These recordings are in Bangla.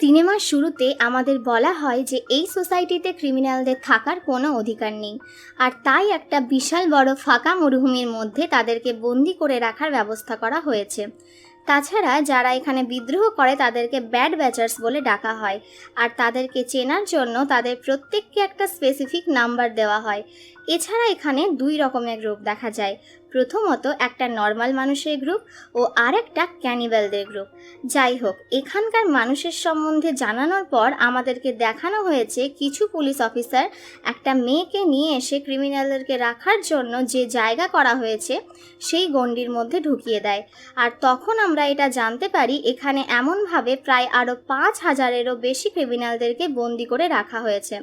সিনেমার শুরুতে আমাদের বলা হয় যে এই সোসাইটিতে ক্রিমিনালদের থাকার কোনো অধিকার নেই। আর তাই একটা বিশাল বড় ফাঁকা মরুভূমির মধ্যে তাদেরকে বন্দি করে রাখার ব্যবস্থা করা হয়েছে। তাছাড়া যারা এখানে বিদ্রোহ করে তাদেরকে ব্যাড ব্যাচার্স বলে ডাকা হয়। আর তাদেরকে চেনার জন্য তাদের প্রত্যেককে একটা স্পেসিফিক নাম্বার দেওয়া হয়। এছাড়া এখানে দুই রকমের গ্রুপ দেখা যায়। প্রথমত একটা নর্মাল মানুষের গ্রুপ ও আরেকটা ক্যানিবালদের গ্রুপ যাই হোক, এখানকার মানুষের সম্বন্ধে জানানোর পর আমাদেরকে দেখানো হয়েছে কিছু পুলিশ অফিসার একটা মেয়েকে নিয়ে এসে ক্রিমিনালদেরকে রাখার জন্য যে জায়গা করা হয়েছে, সেই গণ্ডির মধ্যে ঢুকিয়ে দেয়। আর তখন আমরা এটা জানতে পারি, এখানে এমনভাবে প্রায় আরও পাঁচ হাজারেরও বেশি ক্রিমিনালদেরকে বন্দি করে রাখা হয়েছে।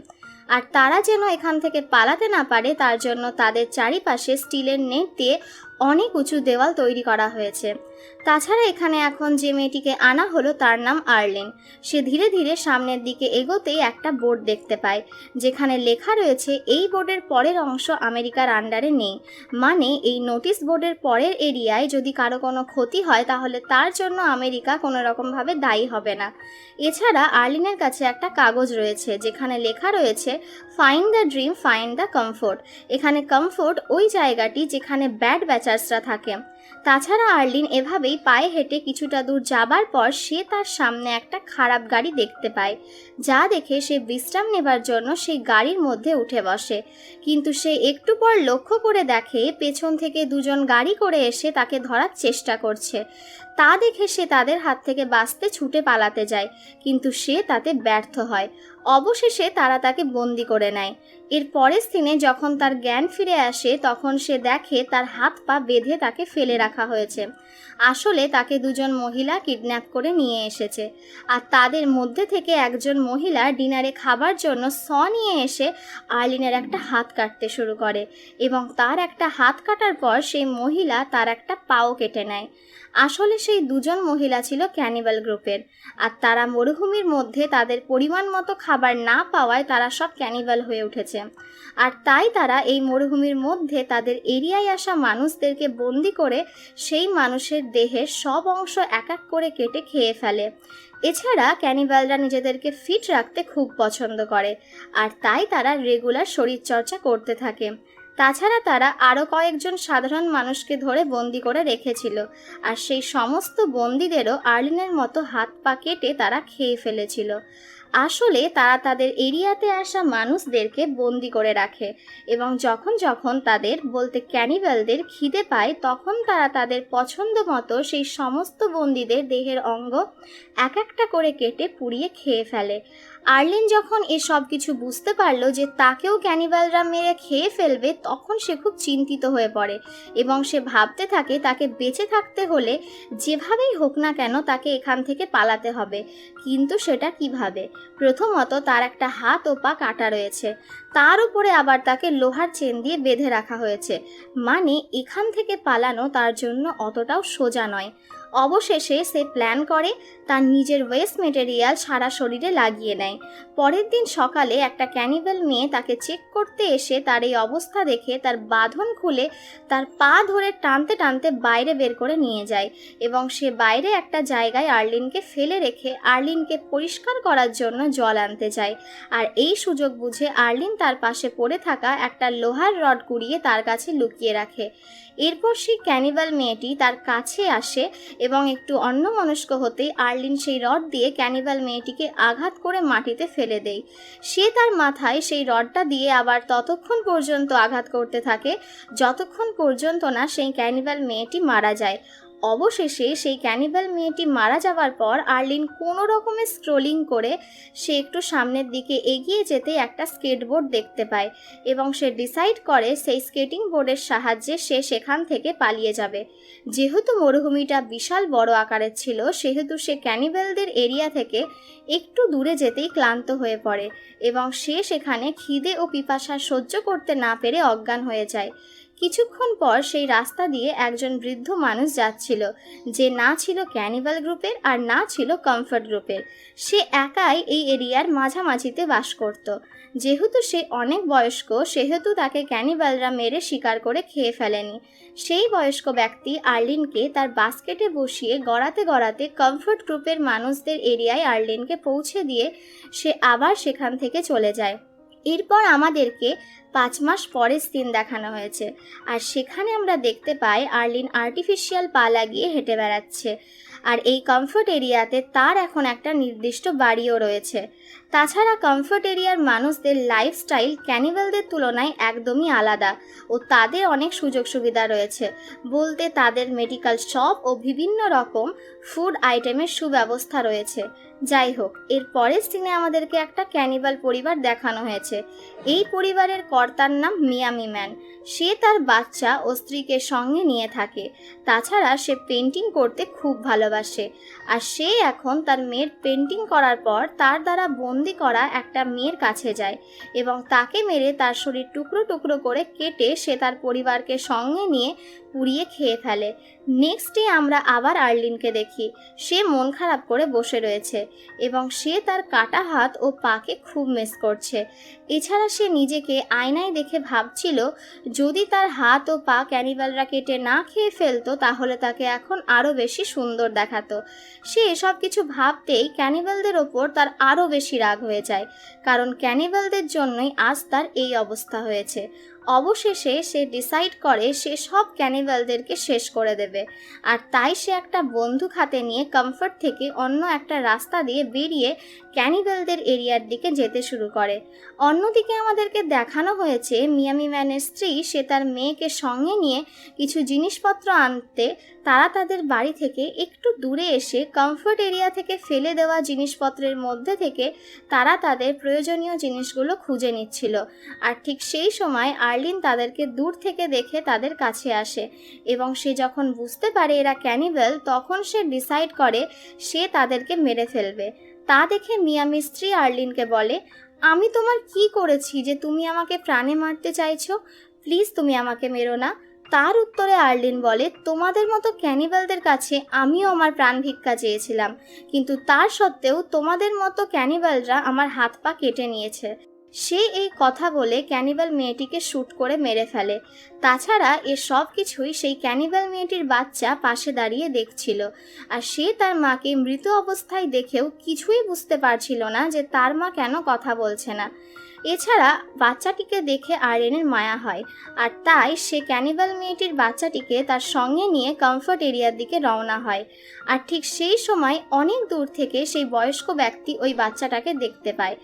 আর তারা যেন এখান থেকে পালাতে না পারে, তার জন্য তাদের চারিপাশে স্টিলের নেট দিয়ে অনেক উঁচু দেওয়াল তৈরি করা হয়েছে। তাছাড়া এখানে এখন যে মেয়েটিকে আনা হলো তার নাম আর্লিন। সে ধীরে ধীরে সামনের দিকে এগোতেই একটা বোর্ড দেখতে পায়, যেখানে লেখা রয়েছে, এই বোর্ডের পরের অংশ আমেরিকার আন্ডারে নেই। মানে এই নোটিশ বোর্ডের পরের এরিয়ায় যদি কারও কোনো ক্ষতি হয়, তাহলে তার জন্য আমেরিকা কোনো রকমভাবে দায়ী হবে না। এছাড়া আর্লিনের কাছে একটা কাগজ রয়েছে, যেখানে লেখা রয়েছে find the dream find the comfort এখানে কমফোর্ট ওই জায়গাটি যেখানে ব্যাড ব্যাচার্সরা থাকে। তাছাড়া আর্লিন এভাবেই পায়ে হেঁটে কিছুটা দূর যাবার পর সে তার সামনে একটা খারাপ গাড়ি দেখতে পায়, যা দেখে সে বিশ্রাম নেবার জন্য সেই গাড়ির মধ্যে উঠে বসে। কিন্তু সে একটু পর লক্ষ্য করে দেখে পেছন থেকে দুজন গাড়ি করে এসে তাকে ধরার চেষ্টা করছে। তা দেখে সে তাদের হাত থেকে বাঁচতে ছুটে পালাতে যায়, কিন্তু সে তাতে ব্যর্থ হয়। অবশেষে তারা তাকে বন্দি করে নেয়। এর পরের দিনে যখন তার জ্ঞান ফিরে আসে, তখন সে দেখে তার হাত পা বেঁধে তাকে ফেলে রাখা হয়েছে। আসলে তাকে দুজন মহিলা কিডন্যাপ করে নিয়ে এসেছে। আর তাদের মধ্যে থেকে একজন মহিলা ডিনারে খাবার জন্য স নিয়ে এসে আর্লিনের একটা হাত কাটতে শুরু করে এবং তার একটা হাত কাটার পর সেই মহিলা তার একটা পাও কেটে নেয়। আসলে সেই দুজন মহিলা ছিল ক্যানিবাল গ্রুপের। আর তারা মরুভূমির মধ্যে তাদের পরিমাণ মতো খাবার না পাওয়ায় তারা সব ক্যানিবাল হয়ে উঠেছে। আর তাই তারা এই মরুভূমির মধ্যে তাদের এরিয়ায় আসা মানুষদেরকে বন্দি করে সেই মানুষের দেহের সব অংশ এক এক করে কেটে খেয়ে ফেলে। এছাড়া ক্যানিবালরা নিজেদেরকে ফিট রাখতে খুব পছন্দ করে, আর তাই তারা রেগুলার শরীরচর্চা করতে থাকে। তাছাড়া তারা আরও কয়েকজন সাধারণ মানুষকে ধরে বন্দি করে রেখেছিল, আর সেই সমস্ত বন্দিদেরও আর্লিনের মতো হাত পা কেটে তারা খেয়ে ফেলেছিল। আসলে তারা তাদের এরিয়াতে আসা মানুষদেরকে বন্দি করে রাখে এবং যখন যখন তাদের বলতে ক্যানিবেলদের খিদে পায়, তখন তারা তাদের পছন্দ মতো সেই সমস্ত বন্দিদের দেহের অঙ্গ এক একটা করে কেটে পুড়িয়ে খেয়ে ফেলে। আর্লিন যখন এসব কিছু বুঝতে পারল যে তাকেও ক্যানিবালরা মেরে খেয়ে ফেলবে, তখন সে খুব চিন্তিত হয়ে পড়ে এবং সে ভাবতে থাকে তাকে বেঁচে থাকতে হলে যেভাবেই হোক না কেন তাকে এখান থেকে পালাতে হবে। কিন্তু সেটা কীভাবে? প্রথমত তার একটা হাত ও পা কাটা রয়েছে। তার উপরে আবার তাকে লোহার চেন দিয়ে বেঁধে রাখা হয়েছে। মানে এখান থেকে পালানো তার জন্য অতটাও সোজা নয়। অবশেষে সে প্ল্যান করে তার নিজের ওয়েস্ট মেটেরিয়াল সারা শরীরে লাগিয়ে নেয়। পরের দিন সকালে একটা ক্যানিভেল মেয়ে তাকে চেক করতে এসে তার এই অবস্থা দেখে তার বাঁধন খুলে তার পা ধরে টানতে টানতে বাইরে বের করে নিয়ে যায় এবং সে বাইরে একটা জায়গায় আর্লিনকে ফেলে রেখে আর্লিনকে পরিষ্কার করার জন্য জল আনতে যায়। আর এই সুযোগ বুঝে আর্লিন তার পাশে পড়ে থাকা একটা লোহার রড কুড়িয়ে তার কাছে লুকিয়ে রাখে। এরপর সেই ক্যানিভাল মেয়েটি তার কাছে আসে এবং একটু অন্যমনস্ক হতেই আর্লিন সেই রড দিয়ে ক্যানিভাল মেয়েটিকে আঘাত করে মাটিতে ফেলে দেয়। সে তার মাথায় সেই রডটা দিয়ে আবার ততক্ষণ পর্যন্ত আঘাত করতে থাকে, যতক্ষণ পর্যন্ত না সেই ক্যানিভাল মেয়েটি মারা যায়। অবশেষে সেই ক্যানিভাল মেয়েটি মারা যাওয়ার পর আর্লিন কোনো রকমের স্ক্রোলিং করে সে একটু সামনের দিকে এগিয়ে যেতে একটা স্কেটবোর্ড দেখতে পায় এবং সে ডিসাইড করে সেই স্কেটিং বোর্ডের সাহায্যে সে সেখান থেকে পালিয়ে যাবে। যেহেতু মরুভূমিটা বিশাল বড় আকারের ছিল, সেহেতু সে ক্যানিবেলদের এরিয়া থেকে একটু দূরে যেতেই ক্লান্ত হয়ে পড়ে এবং সে সেখানে খিদে ও পিপাসা সহ্য করতে না পেরে অজ্ঞান হয়ে যায়। কিছুক্ষণ পর সেই রাস্তা দিয়ে একজন বৃদ্ধ মানুষ যাচ্ছিল, যে না ছিল ক্যানিভাল গ্রুপের আর না ছিল কমফর্ট গ্রুপের। সে একাই এই এরিয়ার মাঝামাঝিতে বাস করত। যেহেতু সে অনেক বয়স্ক, সেহেতু তাকে ক্যানিভালরা মেরে শিকার করে খেয়ে ফেলেনি। সেই বয়স্ক ব্যক্তি আর্লিনকে তার বাস্কেটে বসিয়ে গড়াতে গড়াতে কমফর্ট গ্রুপের মানুষদের এরিয়ায় আর্লিনকে পৌঁছে দিয়ে সে আবার সেখান থেকে চলে যায়। এরপর আমাদেরকে পাঁচ মাস পরের সিন দেখানো হয়েছে। আর সেখানে আমরা দেখতে পাই আর্লিন আর্টিফিশিয়াল পা লাগিয়ে হেঁটে বেড়াচ্ছে। আর এই কমফোর্ট এরিয়াতে তার এখন একটা নির্দিষ্ট বাড়িও রয়েছে। তাছাড়া কমফর্ট এরিয়ার মানুষদের লাইফস্টাইল ক্যানিভালদের তুলনায় একদমই আলাদা ও তাদের অনেক সুযোগ সুবিধা রয়েছে। বলতে তাদের মেডিকেল শপ ও বিভিন্ন রকম ফুড আইটেমের সুব্যবস্থা রয়েছে। যাই হোক, এর পরের সিনে আমাদেরকে একটা ক্যানিভাল পরিবার দেখানো হয়েছে। এই পরিবারের কর্তার নাম মিয়ামি ম্যান। সে তার বাচ্চা ও স্ত্রীকে সঙ্গে নিয়ে থাকে। তাছাড়া সে পেন্টিং করতে খুব ভালোবাসে। আর সে এখন তার মেয়ের পেন্টিং করার পর তার দ্বারা বন্দি করা একটা মেয়ের কাছে যায় এবং তাকে মেরে তার শরীর টুকরো টুকরো করে কেটে সে তার পরিবারকে সঙ্গে নিয়ে পুড়িয়ে খেয়ে ফেলে। নেক্সট ডে আমরা আবার আর্লিনকে দেখি। সে মন খারাপ করে বসে রয়েছে এবং সে তার কাটা হাত ও পাকে খুব মিস করছে। এছাড়া সে নিজেকে আয়নায় দেখে ভাবছিল, যদি তার হাত ও পা ক্যানিবালরা কেটে না খেয়ে ফেলতো, তাহলে তাকে এখন আরও বেশি সুন্দর দেখাতো। সে এসব কিছু ভাবতেই ক্যানিবালদের ওপর তার আরও বেশি রাগ হয়ে যায়, কারণ ক্যানিবালদের জন্যই আজ তার এই অবস্থা হয়েছে। অবশেষে সে ডিসাইড করে সে সব ক্যানিভালদেরকে শেষ করে দেবে। আর তাই সে একটা বন্দুক হাতে নিয়ে কমফর্ট থেকে অন্য একটা রাস্তা দিয়ে বেরিয়ে ক্যানিভালদের এরিয়ার দিকে যেতে শুরু করে। অন্যদিকে আমাদেরকে দেখানো হয়েছে মিয়ামি ম্যানের স্ত্রী, সে তার মেয়েকে সঙ্গে নিয়ে কিছু জিনিসপত্র আনতে তারা তাদের বাড়ি থেকে একটু দূরে এসে কমফর্ট এরিয়া থেকে ফেলে দেওয়া জিনিসপত্রের মধ্যে থেকে তারা তাদের প্রয়োজনীয় জিনিসগুলো খুঁজে নিচ্ছিল। আর ঠিক সেই সময় আর্লিন তাদেরকে দূর থেকে দেখে তাদের কাছে আসে এবং সে যখন বুঝতে পারে এরা ক্যানিভেল তখন সে ডিসাইড করে সে তাদেরকে মেরে ফেলবে। তা দেখে মিয়ামি স্ত্রী আর্লিনকে বলে, আমি তোমার কি করেছি যে তুমি আমাকে প্রাণে মারতে চাইছো? প্লিজ তুমি আমাকে মেরো না। তার উত্তরে আর্লিন বলে, তোমাদের মতো ক্যানিবালদের কাছে আমিও আমার প্রাণ ভিক্ষা চেয়েছিলাম, কিন্তু তার সত্ত্বেও তোমাদের মতো ক্যানিবালরা আমার হাত পা কেটে নিয়েছে। সে এই কথা বলে ক্যানিবাল মেয়েটিকে শ্যুট করে মেরে ফেলে। তাছাড়া এ সব কিছুই সেই ক্যানিবাল মেয়েটির বাচ্চা পাশে দাঁড়িয়ে দেখছিল। আর সে তার মাকে মৃত অবস্থায় দেখেও কিছুই বুঝতে পারছিল না যে তার মা কেন কথা বলছে না। এছাড়া বাচ্চাটিকে দেখে আর্যেনের মায়া হয়। আর তাই সে ক্যানিবাল মেয়েটির বাচ্চাটিকে তার সঙ্গে নিয়ে কমফর্ট এরিয়ার দিকে রওনা হয়। আর ঠিক সেই সময় অনেক দূর থেকে সেই বয়স্ক ব্যক্তি ওই বাচ্চাটাকে দেখতে পায়।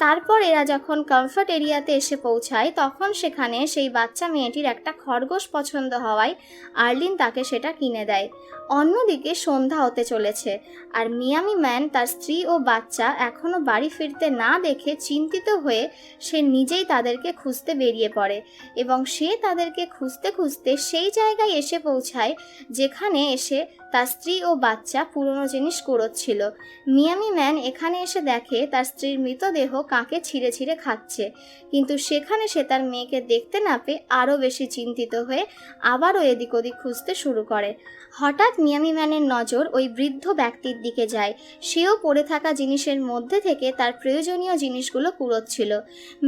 তারপর এরা যখন কমফর্ট এরিয়াতে এসে পৌঁছায়, তখন সেখানে সেই বাচ্চা মেয়েটির একটা খরগোশ পছন্দ হওয়ায় আর্লিন তাকে সেটা কিনে দেয়। অন্যদিকে সন্ধ্যা হতে চলেছে। আর মিয়ামি ম্যান তার স্ত্রী ও বাচ্চা এখনও বাড়ি ফিরতে না দেখে চিন্তিত হয়ে সে নিজেই তাদেরকে খুঁজতে বেরিয়ে পড়ে এবং সে তাদেরকে খুঁজতে খুঁজতে সেই জায়গায় এসে পৌঁছায় যেখানে এসে তার স্ত্রী ও বাচ্চা পুরনো জিনিস কুড়োচ্ছিল। মিয়ামি ম্যান এখানে এসে দেখে তার স্ত্রীর মৃতদেহ কাকে ছিঁড়ে ছিঁড়ে খাচ্ছে। কিন্তু সেখানে সে তার মেয়েকে দেখতে না পেয়ে আরও বেশি চিন্তিত হয়ে আবারও এদিক ওদিক খুঁজতে শুরু করে। হঠাৎ মিয়ামি ম্যানের নজর ওই বৃদ্ধ ব্যক্তির দিকে যায়। সেও পড়ে থাকা জিনিসের মধ্যে থেকে তার প্রয়োজনীয় জিনিসগুলো কুড়োচ্ছিল।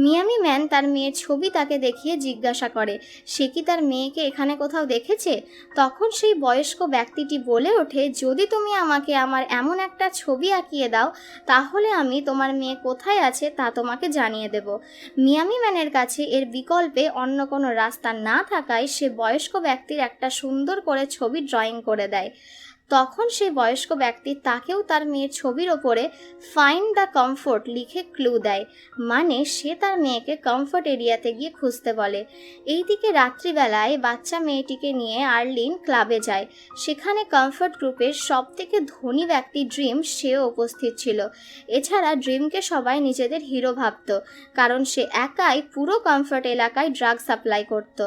মিয়ামি ম্যান তার মেয়ের ছবি তাকে দেখিয়ে জিজ্ঞাসা করে, সে কি তার মেয়েকে এখানে কোথাও দেখেছে? তখন সেই বয়স্ক ব্যক্তিটি বলে ওঠে, যদি তুমি আমাকে আমার এমন একটা ছবি আঁকিয়ে দাও, তাহলে আমি তোমার মেয়ে কোথায় আছে তা তোমাকে জানিয়ে দেব। মিয়ামি ম্যানের কাছে এর বিকল্পে অন্য কোনো রাস্তা না থাকায় সে বয়স্ক ব্যক্তির একটা সুন্দর করে ছবি ড্রয়িং করে দেয়। は。তখন সেই বয়স্ক ব্যক্তি তাকেও তার মেয়ের ছবির ওপরে ফাইন্ড দ্য কমফোর্ট লিখে ক্লু দেয়। মানে সে তার মেয়েকে কমফোর্ট এরিয়াতে গিয়ে খুঁজতে বলে। এইদিকে রাত্রিবেলায় বাচ্চা মেয়েটিকে নিয়ে আর্লিন ক্লাবে যায়। সেখানে কমফোর্ট গ্রুপের সব থেকে ধনী ব্যক্তি ড্রিম সেও উপস্থিত ছিল। এছাড়া ড্রিমকে সবাই নিজেদের হিরো ভাবত, কারণ সে একাই পুরো কমফোর্ট এলাকায় ড্রাগ সাপ্লাই করত।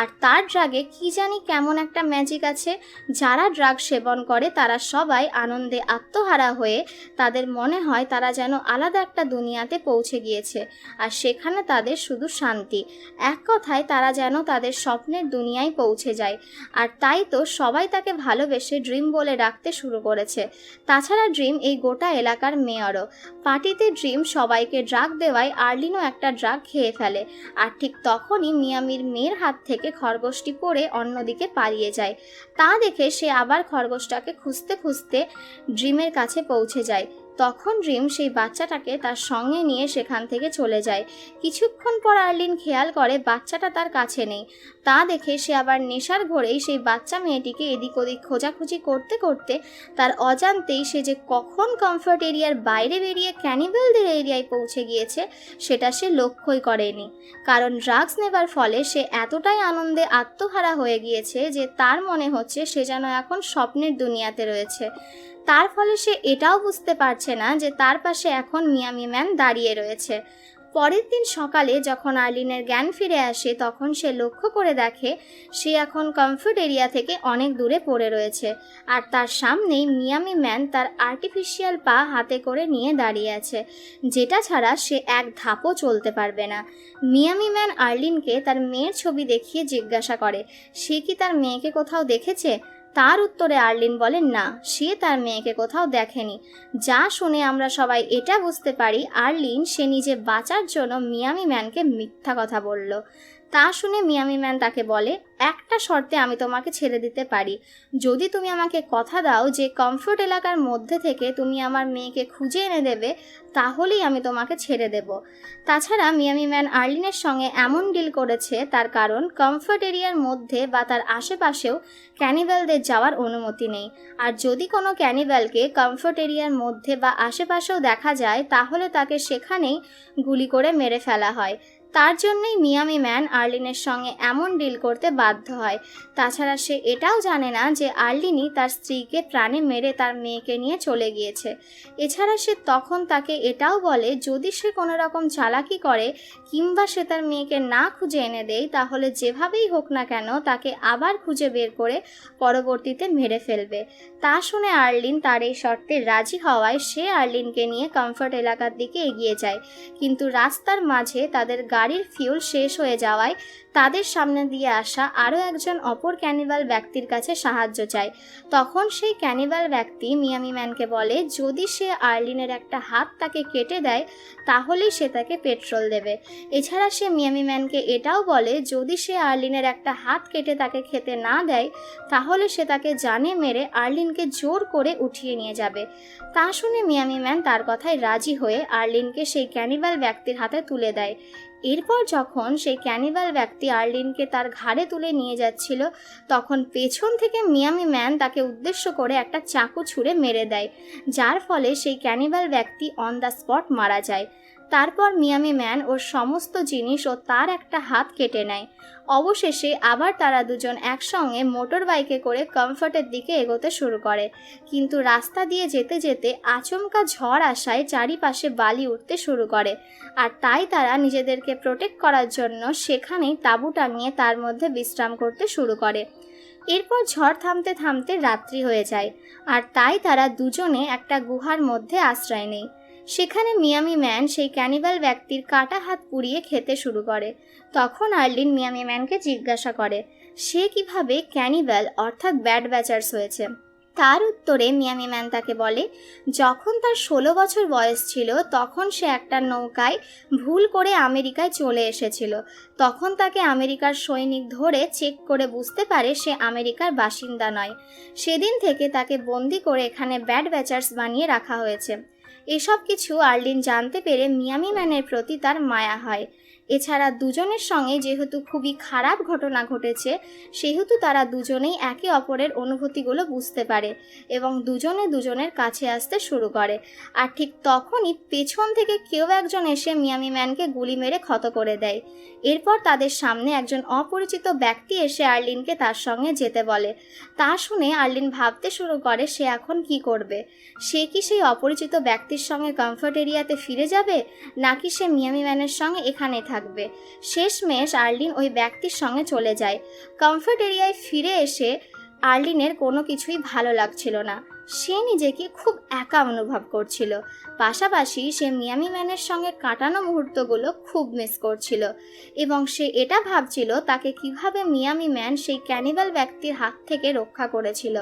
আর তার ড্রাগে কি জানি কেমন একটা ম্যাজিক আছে, যারা ড্রাগ সেবন করে, তারা সবাই আনন্দে আত্মহারা হয়ে তাদের মনে হয় তারা যেন আলাদা একটা দুনিয়াতে পৌঁছে গিয়েছে। আর সেখানে তাদের শুধু শান্তি। এক কথায় তারা যেন তাদের স্বপ্নের দুনিয়ায় পৌঁছে যায়। আর তাই তো সবাই তাকে ভালোবেসে ড্রিম বলে ডাকতে শুরু করেছে। তাছাড়া ড্রিম এই গোটা এলাকার মেয়রও। পার্টিতে ড্রিম সবাইকে ড্রাগ দেওয়ায় আর্লিনও একটা ড্রাগ খেয়ে ফেলে। আর ঠিক তখনই মিয়ামির মেয়ের হাত থেকে খরগোশটি পড়ে অন্যদিকে পালিয়ে যায়। তা দেখে সে আবার খরগোশটাকে খুঁজতে খুঁজতে ড্রিমের কাছে পৌঁছে যায়। তখন ড্রিম সেই বাচ্চাটাকে তার সঙ্গে নিয়ে সেখান থেকে চলে যায়। কিছুক্ষণ পর আর্লিন খেয়াল করে বাচ্চাটা তার কাছে নেই। তা দেখে সে আবার নেশার ঘোরেই সেই বাচ্চা মেয়েটিকে এদিক ওদিক খোঁজাখুঁজি করতে করতে তার অজান্তেই সে যে কখন কমফর্ট এরিয়ার বাইরে বেরিয়ে ক্যানিবেলদের এরিয়ায় পৌঁছে গিয়েছে, সেটা সে লক্ষ্যই করেনি। কারণ ড্রাগস নেবার ফলে সে এতটাই আনন্দে আত্মহারা হয়ে গিয়েছে যে তার মনে হচ্ছে সে যেন এখন স্বপ্নের দুনিয়াতে রয়েছে। তার ফলে সে এটাও বুঝতে পারছে না যে তার পাশে এখন মিয়ামি ম্যান দাঁড়িয়ে রয়েছে। পরের দিন সকালে যখন আর্লিনের জ্ঞান ফিরে আসে, তখন সে লক্ষ্য করে দেখে সে এখন কমফোর্ট এরিয়া থেকে অনেক দূরে পড়ে রয়েছে আর তার সামনেই মিয়ামি ম্যান তার আর্টিফিশিয়াল পা হাতে করে নিয়ে দাঁড়িয়ে আছে, যেটা ছাড়া সে এক ধাপও চলতে পারবে না। মিয়ামি ম্যান আর্লিনকে তার মেয়ের ছবি দেখিয়ে জিজ্ঞাসা করে, সে কি তার মেয়েকে কোথাও দেখেছে? তার উত্তরে আর্লিন বলেন, না, সে তার মেয়েকে কোথাও দেখেনি। যা শুনে আমরা সবাই এটা বুঝতে পারি, আর্লিন সে নিজে বাঁচার জন্য মিয়ামি ম্যানকে মিথ্যা কথা বলল। তা শুনে মিয়ামি ম্যান তাকে বলে, একটা শর্তে আমি তোমাকে ছেড়ে দিতে পারি। যদি তুমি আমাকে কথা দাও যে কমফোর্ট এলাকার মধ্যে থেকে তুমি আমার মেয়েকে খুঁজে এনে দেবে, তাহলেই আমি তোমাকে ছেড়ে দেব। তাছাড়া মিয়ামি ম্যান আর্লিনের সঙ্গে এমন ডিল করেছে, তার কারণ কমফোর্ট এরিয়ার মধ্যে বা তার আশেপাশেও ক্যানিভ্যালদের যাওয়ার অনুমতি নেই। আর যদি কোনো ক্যানিভ্যালকে কমফোর্ট এরিয়ার মধ্যে বা আশেপাশেও দেখা যায়, তাহলে তাকে সেখানেই গুলি করে মেরে ফেলা হয়। তার জন্যই মিয়ামি ম্যান আর্লিনের সঙ্গে এমন ডিল করতে বাধ্য হয়। তাছাড়া সে এটাও জানে না যে আর্লিনই তার স্ত্রীকে প্রাণে মেরে তার মেয়েকে নিয়ে চলে গিয়েছে। এছাড়া সে তখন তাকে এটাও বলে, যদি সে কোনো রকম চালাকি করে কিংবা সে তার মেয়েকে না খুঁজে এনে দেয়, তাহলে যেভাবেই হোক না কেন তাকে আবার খুঁজে বের করে পরবর্তীতে মেরে ফেলবে। তা শুনে আর্লিন তার এই শর্তে রাজি হওয়ায় সে আর্লিনকে নিয়ে কমফর্ট এলাকার দিকে এগিয়ে যায়। কিন্তু রাস্তার মাঝে তাদের গাড়ির ফিউল শেষ হয়ে যাওয়ায় তাদের সামনে দিয়ে আসা আরও একজন অপর ক্যানিভাল ব্যক্তির কাছে সাহায্য চায়। তখন সেই ক্যানিভাল ব্যক্তি মিয়ামি ম্যানকে বলে, যদি সে আর্লিনের একটা হাত তাকে কেটে দেয়, তাহলেই সে তাকে পেট্রোল দেবে। এছাড়া সে মিয়ামি ম্যানকে এটাও বলে, যদি সে আর্লিনের একটা হাত কেটে তাকে খেতে না দেয়, তাহলে সে তাকে জানে মেরে আর্লিনকে জোর করে উঠিয়ে নিয়ে যাবে। তা শুনে মিয়ামি ম্যান তার কথায় রাজি হয়ে আর্লিনকে সেই ক্যানিভাল ব্যক্তির হাতে তুলে দেয়। এরপর যখন সেই ক্যানিভাল ব্যক্তি আর্লিনকে তার ঘাড়ে তুলে নিয়ে যাচ্ছিল। তখন পেছন থেকে মিয়ামি ম্যান তাকে উদ্দেশ্য করে একটা চাকু ছুঁড়ে মেরে দেয়। যার ফলে সেই ক্যানিবাল ব্যক্তি অন দ্য স্পট মারা যায়। তারপর মিয়ামি ম্যান ওর সমস্ত জিনিস ও তার একটা হাত কেটে নেয়। অবশেষে আবার তারা দুজন একসঙ্গে মোটর বাইকে করে কমফর্টের দিকে এগোতে শুরু করে। কিন্তু রাস্তা দিয়ে যেতে যেতে আচমকা ঝড় আসায় চারিপাশে বালি উঠতে শুরু করে। আর তাই তারা নিজেদেরকে প্রোটেক্ট করার জন্য সেখানেই তাঁবু টাঙিয়ে তার মধ্যে বিশ্রাম করতে শুরু করে। এরপর ঝড় থামতে থামতে রাত্রি হয়ে যায়। আর তাই তারা দুজনে একটা গুহার মধ্যে আশ্রয় নেয়। সেখানে মিয়ামি ম্যান সেই ক্যানিবাল ব্যক্তির কাটা হাত পুড়িয়ে খেতে শুরু করে। তখন আর্লিন মিয়ামি ম্যানকে জিজ্ঞাসা করে, সে কীভাবে ক্যানিবাল অর্থাৎ ব্যাড ব্যাচার্স হয়েছে? তার উত্তরে মিয়ামি ম্যান তাকে বলে, যখন তার ষোলো বছর বয়স ছিল, তখন সে একটা নৌকায় ভুল করে আমেরিকায় চলে এসেছিল। তখন তাকে আমেরিকার সৈনিক ধরে চেক করে বুঝতে পারে সে আমেরিকার বাসিন্দা নয়। সেদিন থেকে তাকে বন্দি করে এখানে ব্যাড ব্যাচার্স বানিয়ে রাখা হয়েছে। এসব কিছু আর্লিন জানতে পেরে মিয়ামি ম্যানের প্রতি তার মায়া হয়। এছাড়া দুজনের সঙ্গে যেহেতু খুবই খারাপ ঘটনা ঘটেছে, সেহেতু তারা দুজনেই একে অপরের অনুভূতিগুলো বুঝতে পারে এবং দুজনে দুজনের কাছে আসতে শুরু করে। আর ঠিক তখনই পেছন থেকে কেউ একজন এসে মিয়ামি ম্যানকে গুলি মেরে ক্ষত করে দেয়। এরপর তাদের সামনে একজন অপরিচিত ব্যক্তি এসে আর্লিনকে তার সঙ্গে যেতে বলে। তা শুনে আর্লিন ভাবতে শুরু করে, সে এখন কি করবে? সে কি সেই অপরিচিত ব্যক্তির সঙ্গে কমফর্ট এরিয়াতে ফিরে যাবে? নাকি সে মিয়ামি ম্যানের সঙ্গে এখানে থাকবে? শেষমেশ আর্লিন ওই ব্যক্তির সঙ্গে চলে যায়। কমফর্ট এরিয়ায় ফিরে এসে আর্লিনের কোনো কিছুই ভালো লাগছিল না। সে নিজেকে খুব একা অনুভব করছিল। পাশাপাশি সে মিয়ামি ম্যানের সঙ্গে কাটানো মুহূর্তগুলো খুব মিস করছিল এবং সে এটা ভাবছিল তাকে কীভাবে মিয়ামি ম্যান সেই ক্যানিবাল ব্যক্তির হাত থেকে রক্ষা করেছিল।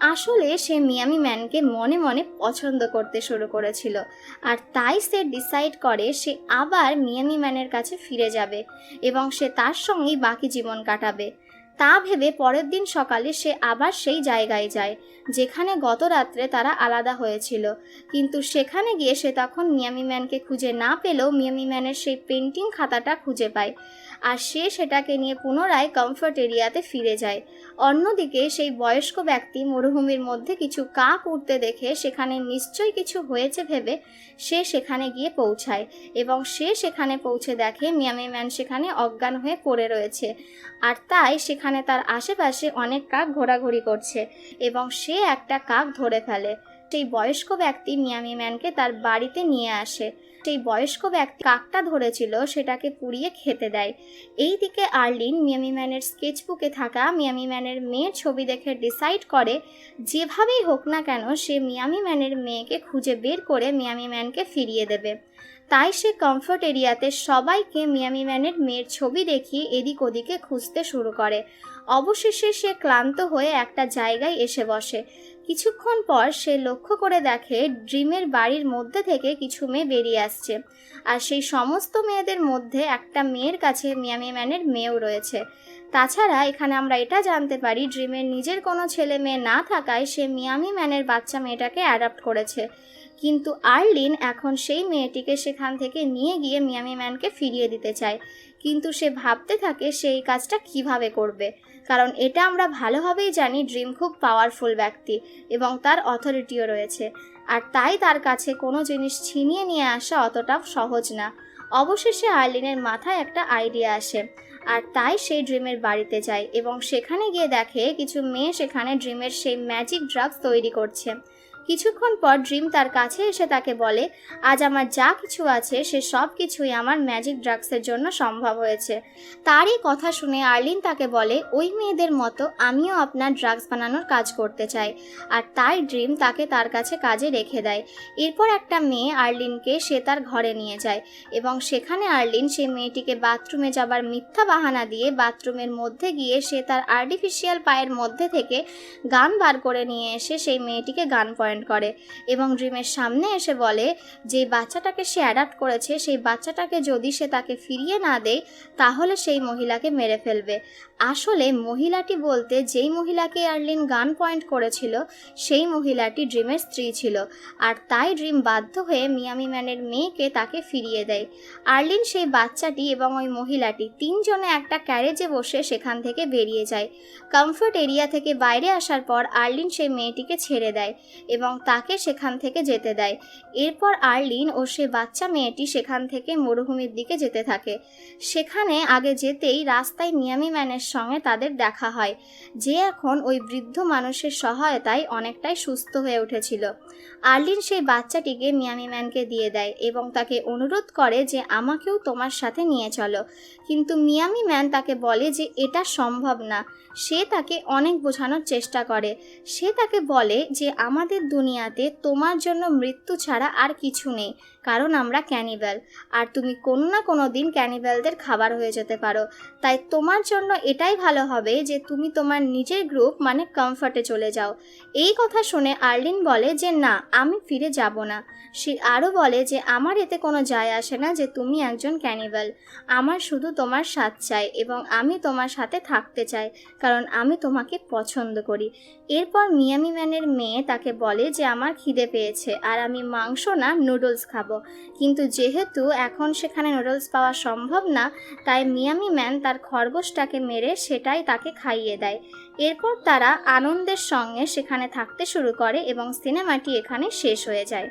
আসলে সে মিয়ামি ম্যানকে মনে মনে পছন্দ করতে শুরু করেছিল আর তাই সে ডিসাইড করে সে আবার মিয়ামি ম্যানের কাছে ফিরে যাবে এবং সে তার সঙ্গেই বাকি জীবন কাটাবে। তা ভেবে পরের দিন সকালে সে আবার সেই জায়গায় যায়, যেখানে গত রাত্রে তারা আলাদা হয়েছিল। কিন্তু সেখানে গিয়ে সে তখন মিয়ামি ম্যানকে খুঁজে না পেলেও মিয়ামি ম্যানের সেই পেন্টিং খাতাটা খুঁজে পায়। আর সে সেটাকে নিয়ে পুনরায় কমফর্ট এরিয়াতে ফিরে যায়। অন্যদিকে সেই বয়স্ক ব্যক্তি মরুভূমির মধ্যে কিছু কাক উঠতে দেখে সেখানে নিশ্চয়ই কিছু হয়েছে ভেবে সে সেখানে গিয়ে পৌঁছায় এবং সে সেখানে পৌঁছে দেখে মিয়ামি ম্যান সেখানে অজ্ঞান হয়ে পড়ে রয়েছে। আর তাই সেখানে তার আশেপাশে অনেক কাক ঘোরাঘুরি করছে এবং সে একটা কাক ধরে ফেলে। সেই বয়স্ক ব্যক্তি মিয়ামি ম্যানকে তার বাড়িতে নিয়ে আসে। সেই বয়স্ক ব্যক্তি কাকটা ধরেছিল সেটাকে পুড়িয়ে খেতে দেয়। এই দিকে আর্লিন মিয়ামি ম্যানের স্কেচবুকে থাকা মিয়ামি ম্যানের মেয়ের ছবি দেখে ডিসাইড করে, যেভাবেই হোক না কেন, সে মিয়ামি ম্যানের মেয়েকে খুঁজে বের করে মিয়ামি ম্যানকে ফিরিয়ে দেবে। তাই সে কমফর্ট এরিয়াতে সবাইকে মিয়ামি ম্যানের মেয়ের ছবি দেখিয়ে এদিক ওদিকে খুঁজতে শুরু করে। অবশেষে সে ক্লান্ত হয়ে একটা জায়গায় এসে বসে। কিছুক্ষণ পর সে লক্ষ্য করে দেখে ড্রিমের বাড়ির মধ্যে থেকে কিছু মেয়ে বেরিয়ে আসছে। আর সেই সমস্ত মেয়েদের মধ্যে একটা মেয়ের কাছে মিয়ামি ম্যানের মেয়েও রয়েছে। তাছাড়া এখানে আমরা এটা জানতে পারি, ড্রিমের নিজের কোনো ছেলে মেয়ে না থাকায় সে মিয়ামি ম্যানের বাচ্চা মেয়েটাকে অ্যাডাপ্ট করেছে। কিন্তু আর্লিন এখন সেই মেয়েটিকে সেখান থেকে নিয়ে গিয়ে মিয়ামি ম্যানকে ফিরিয়ে দিতে চায়। কিন্তু সে ভাবতে থাকে সেই কাজটা কীভাবে করবে। কারণ এটা আমরা ভালোভাবেই জানি ড্রিম খুব পাওয়ারফুল ব্যক্তি এবং তার অথরিটিও রয়েছে। আর তাই তার কাছে কোনো জিনিস ছিনিয়ে নিয়ে আসা অতটা সহজ না। অবশেষে আর্লিনের মাথায় একটা আইডিয়া আসে আর তাই সেই ড্রিমের বাড়িতে যায় এবং সেখানে গিয়ে দেখে কিছু মেয়ে সেখানে ড্রিমের সেই ম্যাজিক ড্রাগস তৈরি করছে। কিছুক্ষণ পর ড্রিম তার কাছে এসে তাকে বলে, আজ আমার যা কিছু আছে, সে সব কিছুই আমার ম্যাজিক ড্রাগসের জন্য সম্ভব হয়েছে। তারই কথা শুনে আর্লিন তাকে বলে, ওই মেয়েদের মতো আমিও আপনার ড্রাগস বানানোর কাজ করতে চাই। আর তাই ড্রিম তাকে তার কাছে কাজে রেখে দেয়। এরপর একটা মেয়ে আর্লিনকে সে তার ঘরে নিয়ে যায় এবং সেখানে আর্লিন সেই মেয়েটিকে বাথরুমে যাবার মিথ্যা বাহানা দিয়ে বাথরুমের মধ্যে গিয়ে সে তার আর্টিফিশিয়াল পায়ের মধ্যে থেকে গান বার করে নিয়ে এসে সেই মেয়েটিকে গান পয়েন্ট করে এবং ড্রিমের সামনে এসে বলে যে বাচ্চাটাকে সে অ্যাডাপ্ট করেছে, সেই বাচ্চাটাকে যদি সে তাকে ফিরিয়ে না দেয়, তাহলে সেই মহিলাকে মেরে ফেলবে। আসলে মহিলাটি বলতে যেই মহিলাকে আর্লিন গান পয়েন্ট করেছিল, সেই মহিলাটি ড্রিমের স্ত্রী ছিল। আর তাই ড্রিম বাধ্য হয়ে মিয়ামি ম্যানের মেয়েকে তাকে ফিরিয়ে দেয়। আর্লিন সেই বাচ্চাটি এবং ওই মহিলাটি তিনজনে একটা ক্যারেজে বসে সেখান থেকে বেরিয়ে যায়। কমফোর্ট এরিয়া থেকে বাইরে আসার পর আর্লিন সেই মেয়েটিকে ছেড়ে দেয় এবং তাকে সেখান থেকে যেতে দেয়। এরপর আর্লিন ও সে বাচ্চা মেয়েটি সেখান থেকে মরুভূমির দিকে যেতে থাকে। সেখানে আগে যেতেই রাস্তায় মিয়ামি ম্যানের সঙ্গে তাদের দেখা হয়, যে এখন ওই বৃদ্ধ মানুষের সহায়তায় অনেকটাই সুস্থ হয়ে উঠেছিল। আর্লিন সেই বাচ্চাটিকে মিয়ামি ম্যানকে দিয়ে দেয় এবং তাকে অনুরোধ করে যে আমাকেও তোমার সাথে নিয়ে চলো। কিন্তু মিয়ামি ম্যান তাকে বলে যে এটা সম্ভব না। সে তাকে অনেক বোঝানোর চেষ্টা করে। সে তাকে বলে যে আমাদের দুনিয়াতে তোমার জন্য মৃত্যু ছাড়া আর কিছু নেই। কারণ আমরা ক্যানিব্যাল আর তুমি কোনো না কোনো দিন ক্যানিব্যালদের খাবার হয়ে যেতে পারো। তাই তোমার জন্য এটাই ভালো হবে যে তুমি তোমার নিজের গ্রুপ মানে কমফর্টে চলে যাও। এই কথা শুনে আর্লিন বলে যে, না, আমি ফিরে যাব না। সে আরও বলে যে, আমার এতে কোনো যায় আসে না যে তুমি একজন ক্যানিব্যাল আমার শুধু তোমার সাথ চাই এবং আমি তোমার সাথে থাকতে চাই, কারণ আমি তোমাকে পছন্দ করি। এরপর মিয়ামি ম্যানের মেয়ে তাকে বলে যে, আমার খিদে পেয়েছে আর আমি মাংস না নুডলস খাব কিন্তু যেহেতু এখন সেখানে নুডলস পাওয়া সম্ভব না, তাই মিয়ামি ম্যান তার খরগোশটাকে মেরে সেটাই তাকে খাইয়ে দেয়। এরপর তারা আনন্দের সঙ্গে সেখানে থাকতে শুরু করে এবং সিনেমাটি এখানে শেষ হয়ে যায়।